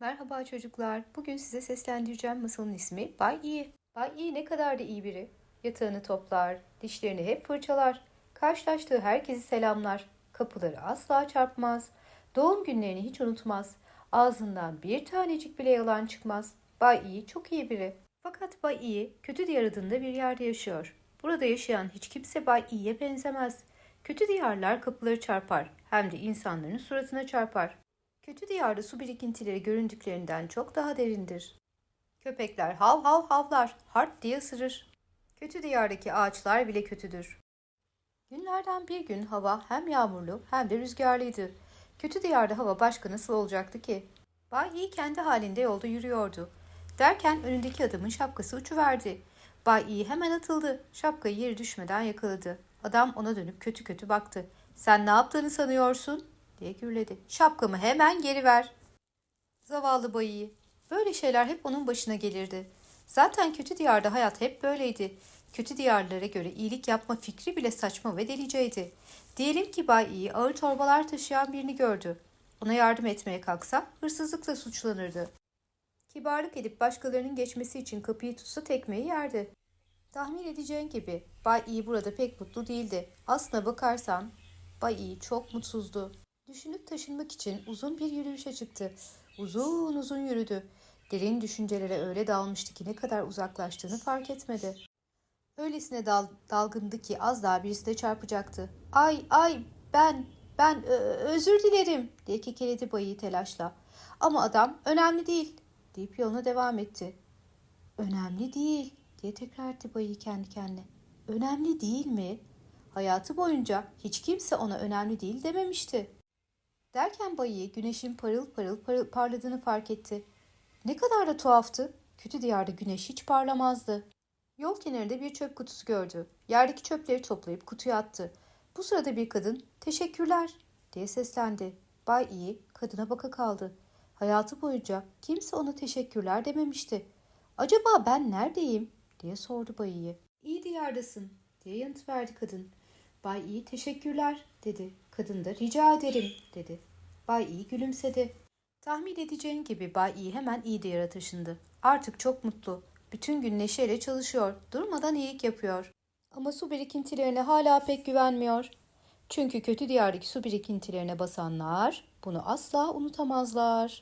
Merhaba çocuklar. Bugün size seslendireceğim masalın ismi Bay İyi. Bay İyi ne kadar da iyi biri. Yatağını toplar, dişlerini hep fırçalar. Karşılaştığı herkesi selamlar. Kapıları asla çarpmaz. Doğum günlerini hiç unutmaz. Ağzından bir tanecik bile yalan çıkmaz. Bay İyi çok iyi biri. Fakat Bay İyi kötü diyar adında bir yerde yaşıyor. Burada yaşayan hiç kimse Bay İyi'ye benzemez. Kötü diyarlar kapıları çarpar. Hem de insanların suratına çarpar. Kötü diyarda su birikintileri göründüklerinden çok daha derindir. Köpekler hav hav havlar, hart diye ısırır. Kötü diyardaki ağaçlar bile kötüdür. Günlerden bir gün hava hem yağmurlu hem de rüzgarlıydı. Kötü diyarda hava başka nasıl olacaktı ki? Bay İyi kendi halinde yolda yürüyordu. Derken önündeki adamın şapkası uçuverdi. Bay İyi hemen atıldı. Şapkayı yeri düşmeden yakaladı. Adam ona dönüp kötü kötü baktı. Sen ne yaptığını sanıyorsun? Diye gürledi. Şapkamı hemen geri ver. Zavallı bayıyı. Böyle şeyler hep onun başına gelirdi. Zaten kötü diyarda hayat hep böyleydi. Kötü diyarlara göre iyilik yapma fikri bile saçma ve deliceydi. Diyelim ki Bay İyi ağır torbalar taşıyan birini gördü. Ona yardım etmeye kalksa hırsızlıkla suçlanırdı. Kibarlık edip başkalarının geçmesi için kapıyı tutsa tekmeyi yerdi. Tahmin edeceğin gibi Bay İyi burada pek mutlu değildi. Aslına bakarsan Bay İyi çok mutsuzdu. Düşünüp taşınmak için uzun bir yürüyüşe çıktı. Uzun uzun yürüdü. Derin düşüncelere öyle dalmıştı ki ne kadar uzaklaştığını fark etmedi. Öylesine dal, dalgındı ki az daha birisine çarpacaktı. Ay ay ben ben özür dilerim diye kekeledi bayıyı telaşla. Ama adam önemli değil deyip yoluna devam etti. Önemli değil diye tekrar etti bayı kendi kendine. Önemli değil mi? Hayatı boyunca hiç kimse ona önemli değil dememişti. Derken bayı güneşin parıl parıl parladığını fark etti. Ne kadar da tuhaftı. Kötü diyarda güneş hiç parlamazdı. Yol kenarında bir çöp kutusu gördü. Yerdeki çöpleri toplayıp kutuya attı. Bu sırada bir kadın teşekkürler diye seslendi. Bay iyi kadına baka kaldı. Hayatı boyunca kimse ona teşekkürler dememişti. Acaba ben neredeyim diye sordu bayıyı. İyi diyardasın diye yanıt verdi kadın. Bay iyi teşekkürler dedi. Kadın da rica ederim dedi. Bay iyi gülümsedi. Tahmin edeceğin gibi Bay iyi hemen iyi diyara taşındı. Artık çok mutlu. Bütün gün neşeyle çalışıyor. Durmadan iyilik yapıyor. Ama su birikintilerine hala pek güvenmiyor. Çünkü kötü diyardaki su birikintilerine basanlar bunu asla unutamazlar.